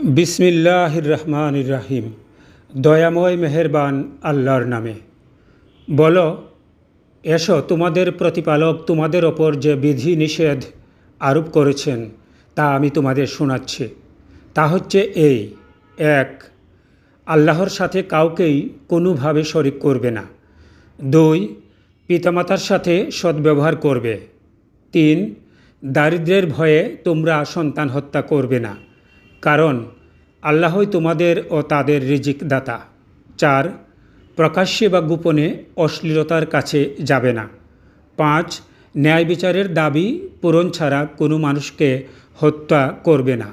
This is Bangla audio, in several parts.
বিসমিল্লাহির রহমান রাহিম। দয়াময় মেহেরবান আল্লাহর নামে। বলো, এসো, তোমাদের প্রতিপালক তোমাদের ওপর যে বিধি নিষেধ আরোপ করেছেন, তা আমি তোমাদের শোনাচ্ছি। তা হচ্ছে এই। এক, আল্লাহর সাথে কাউকেই কোনোভাবে শরিক করবে না। দুই, পিতামাতার সাথে সদ্ব্যবহার করবে। তিন দারিদ্র্যের ভয়ে তোমরা সন্তান হত্যা করবে না। কারণ আল্লাহই তোমাদের ও তাদের রিজিক দাতা চার, প্রকাশ্যে বা গোপনে অশ্লীলতার কাছে যাবে না। পাঁচ, ন্যায় বিচারের দাবি পূরণ ছাড়া কোনো মানুষকে হত্যা করবে না।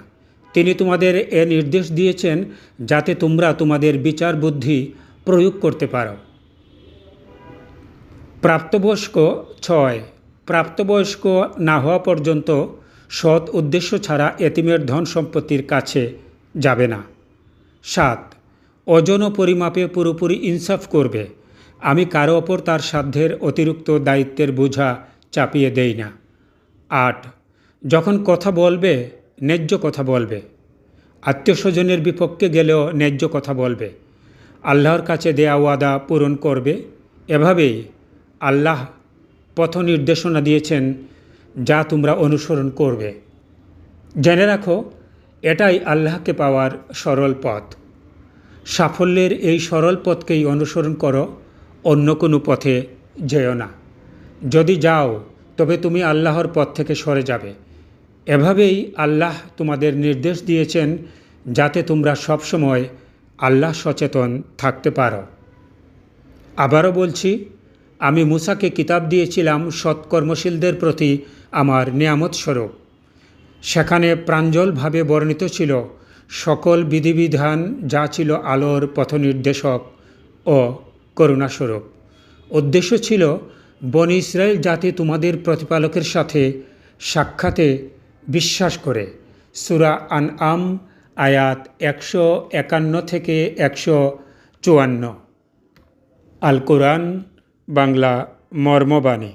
তিনি তোমাদের এ নির্দেশ দিয়েছেন যাতে তোমরা তোমাদের বিচার বুদ্ধি প্রয়োগ করতে পারো। প্রাপ্তবয়স্ক ছয়, প্রাপ্তবয়স্ক না হওয়া পর্যন্ত সৎ উদ্দেশ্য ছাড়া এতিমের ধন সম্পত্তির কাছে যাবে না। সাত ওজন ও পরিমাপে পুরোপুরি ইনসাফ করবে। আমি কারও ওপর তার সাধ্যের অতিরিক্ত দায়িত্বের বোঝা চাপিয়ে দেই না। আট, যখন কথা বলবে, ন্যায্য কথা বলবে। আত্মীয়স্বজনের বিপক্ষে গেলেও ন্যায্য কথা বলবে। আল্লাহর কাছে দেয়া ওয়াদা পূরণ করবে। এভাবেই আল্লাহ পথ নির্দেশনা দিয়েছেন যা তোমরা অনুসরণ করবে। জেনে রাখো, এটাই আল্লাহকে পাওয়ার সরল পথ। সাফল্যের এই সরল পথকেই অনুসরণ করো, অন্য কোনো পথে যেও না। যদি যাও, তবে তুমি আল্লাহর পথ থেকে সরে যাবে। এভাবেই আল্লাহ তোমাদের নির্দেশ দিয়েছেন যাতে তোমরা সবসময় আল্লাহ সচেতন থাকতে পারো। আবারও বলছি আমি মুসাকে কিতাব দিয়েছিলাম সৎকর্মশীলদের প্রতি আমার নিয়ামত স্বরূপ। সেখানে প্রাঞ্জলভাবে বর্ণিত ছিল, সকল বিধিবিধান যা ছিল আলোর পথনির্দেশক ও করুণাস্বরূপ। উদ্দেশ্য ছিল, বনি ইসরায়েল জাতি তোমাদের প্রতিপালকের সাথে সাক্ষাতে বিশ্বাস করে। সুরা আন আম আয়াত একশো একান্ন থেকে একশো চুয়ান্ন। আল কোরআন বাংলা মর্মবাণী।